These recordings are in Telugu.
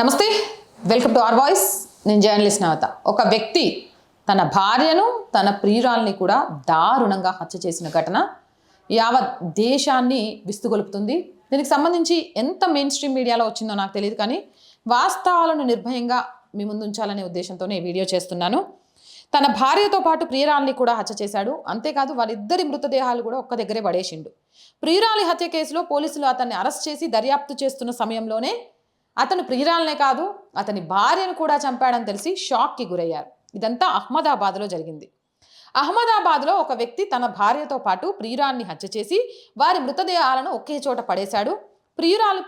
నమస్తే వెల్కమ్ టు ఆర్ వాయిస్. నేను జర్నలిస్ట్ నవత. ఒక వ్యక్తి తన భార్యను తన ప్రియురాల్ని కూడా దారుణంగా హత్య చేసిన ఘటన యావత్ దేశాన్ని విస్తుగొలుపుతుంది. దీనికి సంబంధించి ఎంత మెయిన్ స్ట్రీమ్ మీడియాలో వచ్చిందో నాకు తెలియదు కానీ వాస్తవాలను నిర్భయంగా మీ ముందు ఉంచాలనే ఉద్దేశంతోనే ఈ వీడియో చేస్తున్నాను. తన భార్యతో పాటు ప్రియురాల్ని కూడా హత్య చేశాడు. అంతేకాదు వాళ్ళిద్దరి మృతదేహాలు కూడా ఒక్క దగ్గరే పడేసిండు. ప్రియురాలి హత్య కేసులో పోలీసులు అతన్ని అరెస్ట్ చేసి దర్యాప్తు చేస్తున్న సమయంలోనే అతను ప్రియురాలనే కాదు అతని భార్యను కూడా చంపాడని తెలిసి షాక్కి గురయ్యారు. ఇదంతా అహ్మదాబాద్లో జరిగింది. అహ్మదాబాద్లో ఒక వ్యక్తి తన భార్యతో పాటు ప్రియురాల్ని హత్య చేసి వారి మృతదేహాలను ఒకే చోట పడేశాడు. ప్రియురాలు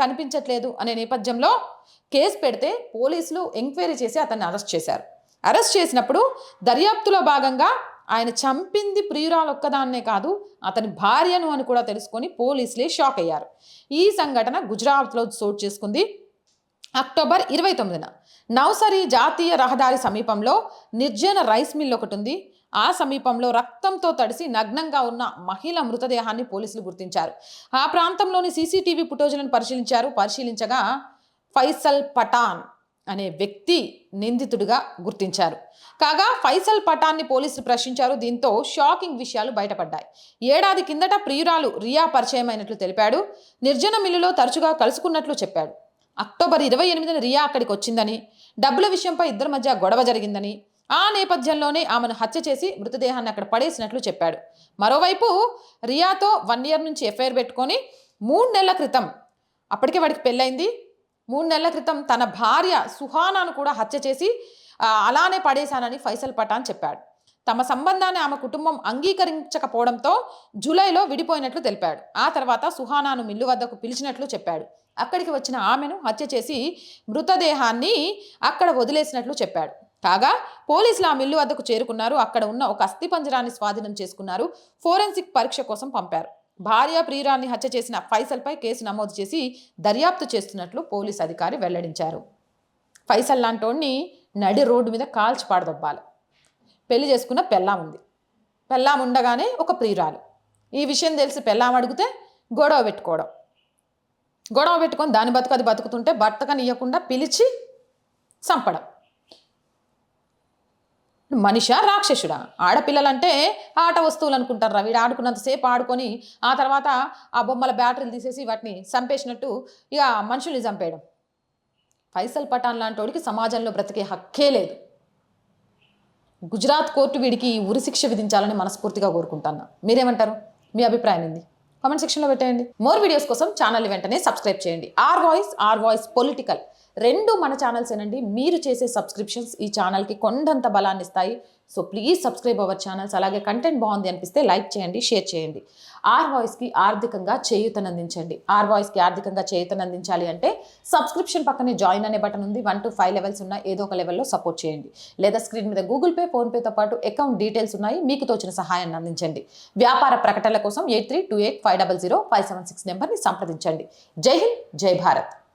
కనిపించట్లేదు అనే నేపథ్యంలో కేసు పెడితే పోలీసులు ఎంక్వైరీ చేసి అతన్ని అరెస్ట్ చేశారు. అరెస్ట్ చేసినప్పుడు దర్యాప్తులో భాగంగా ఆయన చంపింది ప్రియురాలు ఒక్కదాన్నే కాదు అతని భార్యను అని కూడా తెలుసుకొని పోలీసులే షాక్ అయ్యారు. ఈ సంఘటన గుజరాత్లో చోటు చేసుకుంది. అక్టోబర్ ఇరవై తొమ్మిదిన నౌసరి జాతీయ రహదారి సమీపంలో నిర్జన రైస్ మిల్ ఒకటి ఉంది. ఆ సమీపంలో రక్తంతో తడిసి నగ్నంగా ఉన్న మహిళ మృతదేహాన్ని పోలీసులు గుర్తించారు. ఆ ప్రాంతంలోని సీసీటీవీ ఫుటోజులను పరిశీలించారు. పరిశీలించగా ఫైసల్ పఠాన్ అనే వ్యక్తి నిందితుడిగా గుర్తించారు. కాగా ఫైసల్ పఠాన్ని పోలీసులు ప్రశ్నించారు. దీంతో షాకింగ్ విషయాలు బయటపడ్డాయి. ఏడాది కిందట ప్రియురాలు రియా పరిచయమైనట్లు తెలిపాడు. నిర్జన మిల్లులో తరచుగా కలుసుకున్నట్లు చెప్పాడు. అక్టోబర్ ఇరవై ఎనిమిదిన రియా అక్కడికి వచ్చిందని డబ్బుల విషయంపై ఇద్దరి మధ్య గొడవ జరిగిందని ఆ నేపథ్యంలోనే ఆమెను హత్య చేసి మృతదేహాన్ని అక్కడ పడేసినట్లు చెప్పాడు. మరోవైపు రియాతో వన్ ఇయర్ నుంచి ఎఫ్ఐఆర్ పెట్టుకొని మూడు నెలల క్రితం అప్పటికే వాడికి పెళ్ళైంది మూడు నెలల క్రితం తన భార్య సుహానాను కూడా హత్య చేసి అలానే పడేశానని ఫైసల్ పఠాన్ చెప్పాడు. తమ సంబంధాన్ని ఆమె కుటుంబం అంగీకరించకపోవడంతో జూలైలో విడిపోయినట్లు తెలిపాడు. ఆ తర్వాత సుహానాను మిల్లు వద్దకు పిలిచినట్లు చెప్పాడు. అక్కడికి వచ్చిన ఆమెను హత్య చేసి మృతదేహాన్ని అక్కడ వదిలేసినట్లు చెప్పాడు. కాగా పోలీసులు ఆ మిల్లు వద్దకు చేరుకున్నారు. అక్కడ ఉన్న ఒక అస్థిపంజరాన్ని స్వాధీనం చేసుకున్నారు. ఫోరెన్సిక్ పరీక్ష కోసం పంపారు. భార్య ప్రియురాన్ని హత్య చేసిన ఫైసల్పై కేసు నమోదు చేసి దర్యాప్తు చేస్తున్నట్లు పోలీస్ అధికారి వెల్లడించారు. ఫైసల్ లాంటోడిని నడి రోడ్డు మీద కాల్చి పాడదొబ్బాలి. పెళ్ళి చేసుకున్న పెళ్ళాం ఉంది. పెళ్ళాం ఉండగానే ఒక ప్రియురాలు. ఈ విషయం తెలిసి పెళ్ళాం అడిగితే గొడవ పెట్టుకోవడం. గొడవ పెట్టుకొని దాని బతుకు అది బతుకుతుంటే బతకనియకుండా పిలిచి చంపడం. మనిషా రాక్షసుడా? ఆడపిల్లలంటే ఆట వస్తువులు అనుకుంటారు రా. వీడు ఆడుకున్నంతసేపు ఆడుకొని ఆ తర్వాత ఆ బొమ్మల బ్యాటరీలు తీసేసి వాటిని చంపేసినట్టు ఇక మనుషుల్ని చంపేయడం. ఫైసల్ పఠాన్ లాంటి వాడికి సమాజంలో బ్రతికే హక్కే లేదు. గుజరాత్ కోర్టు వీడికి ఉరి శిక్ష విధించాలని మనస్ఫూర్తిగా కోరుకుంటున్నా మీరేమంటారు? మీ అభిప్రాయం ఏంది? కామెంట్ సెక్షన్లో పెట్టేయండి. మోర్ వీడియోస్ కోసం ఛానల్ వెంటనే సబ్స్క్రైబ్ చేయండి. R Voice R Voice political. రెండు మన ఛానల్స్ ఏనండి. మీరు చేసే సబ్స్క్రిప్షన్స్ ఈ ఛానల్కి కొండంత బలాన్ని ఇస్తాయి. So please subscribe our channels అలాగే కంటెంట్ బాగుంది అనిపిస్తే లైక్ చేయండి షేర్ చేయండి. ఆర్ వాయిస్కి ఆర్థికంగా చేయూతనందించండి ఆర్ వాయిస్కి ఆర్థికంగా చేయూతనందించాలి అంటే సబ్స్క్రిప్షన్ పక్కనే జాయిన్ అనే బటన్ ఉంది. వన్ టు ఫైవ్ లెవెల్స్ ఉన్న ఏదో ఒక లెవెల్లో సపోర్ట్ చేయండి. లేదా స్క్రీన్ మీద గూగుల్ పే ఫోన్పేతో పాటు అకౌంట్ డీటెయిల్స్ ఉన్నాయి. మీకు తోచిన సహాయాన్ని అందించండి. వ్యాపార ప్రకటనల కోసం eight three two eight five double zero five seven six నెంబర్ని సంప్రదించండి. జై హింద్ జై భారత్.